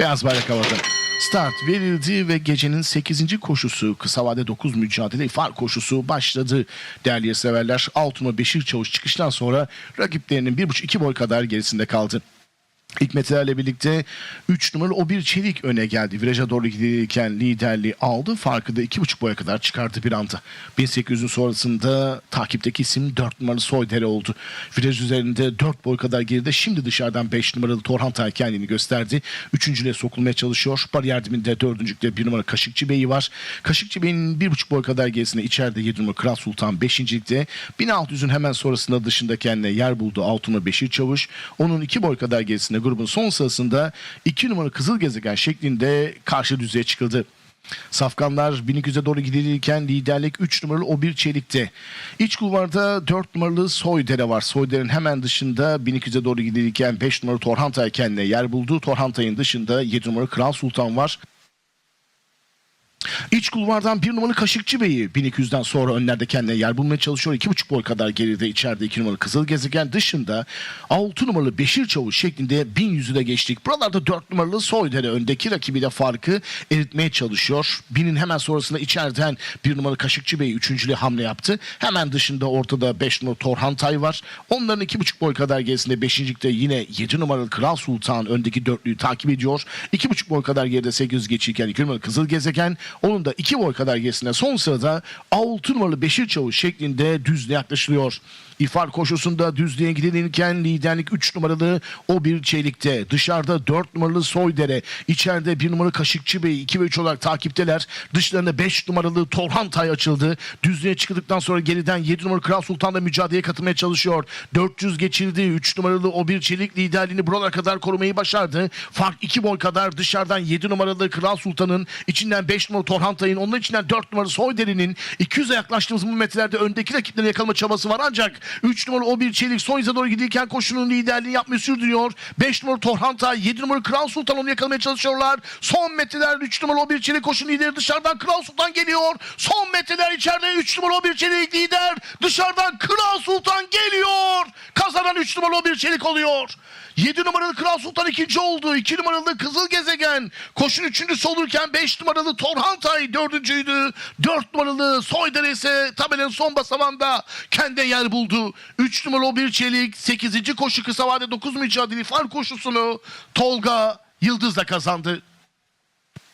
Beyaz bayrak havada. Start verildi ve gecenin 8. koşusu kısa vade 9 mücadele far koşusu başladı. Değerli severler Altınma Beşir Çavuş çıkıştan sonra rakiplerinin 1,5-2 boy kadar gerisinde kaldı. İlk metrelerle birlikte 3 numaralı o bir çelik öne geldi. Viraja doğru giderken liderliği aldı. Farkı da 2,5 boya kadar çıkardı bir anda. 1800'ün sonrasında takipteki isim 4 numaralı Soydere oldu. Viraj üzerinde 4 boy kadar geride şimdi dışarıdan 5 numaralı Torhan Tay kendini gösterdi. Üçüncülüğe sokulmaya çalışıyor. Bariyer dibinde dördüncülükte 1 numara Kaşıkçı Bey'i var. Kaşıkçı Bey'in 1,5 boy kadar gerisinde içeride 7 numara Kral Sultan 5. ligde. 1600'ün hemen sonrasında dışında kendine yer buldu 6 numara Beşir Çavuş. Onun 2 boy kadar gerisinde grubun son sırasında 2 numara Kızıl Gezegen şeklinde karşı düzeye çıkıldı. Safkanlar 1200'e doğru gidilirken liderlik 3 numaralı o bir çelikte. İç kulvarda 4 numaralı Soydere var. Soydere'nin hemen dışında 1200'e doğru gidilirken 5 numaralı Torhantay kendine yer buldu. Torhantay'ın dışında 7 numaralı Kral Sultan var. İç kulvardan bir numaralı Kaşıkçı Bey'i 1200'den sonra önlerde kendine yer bulmaya çalışıyor. 2,5 boy kadar geride içeride 2 numaralı Kızıl Gezegen dışında 6 numaralı Beşir Çavuş şeklinde 1100'ü de geçtik. Buralarda 4 numaralı Soydere öndeki rakibiyle farkı eritmeye çalışıyor. Binin hemen sonrasında içeriden 1 numaralı Kaşıkçı Bey üçüncülüğe hamle yaptı. Hemen dışında ortada 5 numaralı Torhan Tay var. Onların 2,5 boy kadar gerisinde 5. yine 7 numaralı Kral Sultan öndeki dörtlüyü takip ediyor. 2,5 boy kadar geride 800 geçirken 2 numaralı Kızıl Gezegen onun da 2 boy kadar gerisinde son sırada 6 numaralı Beşir Çavuş şeklinde düzle yaklaşılıyor. İfar koşusunda düzlüğe gidilirken liderlik 3 numaralı o bir çelikte. Dışarıda 4 numaralı Soydere. içeride 1 numaralı Kaşıkçı Bey 2 ve 3 olarak takipteler. Dışlarında 5 numaralı Torhan Tay açıldı. Düzlüğe çıktıktan sonra geriden 7 numaralı Kral Sultan da mücadeleye katılmaya çalışıyor. 400 geçildi. 3 numaralı o bir çelik liderliğini buralara kadar korumayı başardı. Fark 2 boy kadar dışarıdan 7 numaralı Kral Sultan'ın içinden 5 numaralı Torhan Tay'ın onun içinden 4 numaralı Soyderi'nin 200'e yaklaştığımız bu metrelerde öndeki rakiplerini yakalama çabası var ancak 3 numaralı o bir çelik son ize doğru giderken koşunun liderliğini yapmayı sürdürüyor. 5 numaralı Torhan Tay, 7 numaralı Kral Sultan onu yakalamaya çalışıyorlar. Son metreler 3 numaralı o bir çelik koşun lideri dışarıdan Kral Sultan geliyor. Son metreler içeride 3 numaralı o bir çelik lider. Dışarıdan Kral Sultan geliyor. Kazanan 3 numaralı o bir çelik oluyor. 7 numaralı Kral Sultan ikinci oldu. 2 numaralı Kızıl Gezegen. Koşun üçüncüsü olurken 5 numaralı Torhan Tay dördüncüydü. 4 numaralı Soydere ise tabelanın son basamağında kendi yer buldu. 3 numaralı bir çelik. 8. koşu kısa vade 9 mücadele far koşusunu Tolga Yıldız'la kazandı.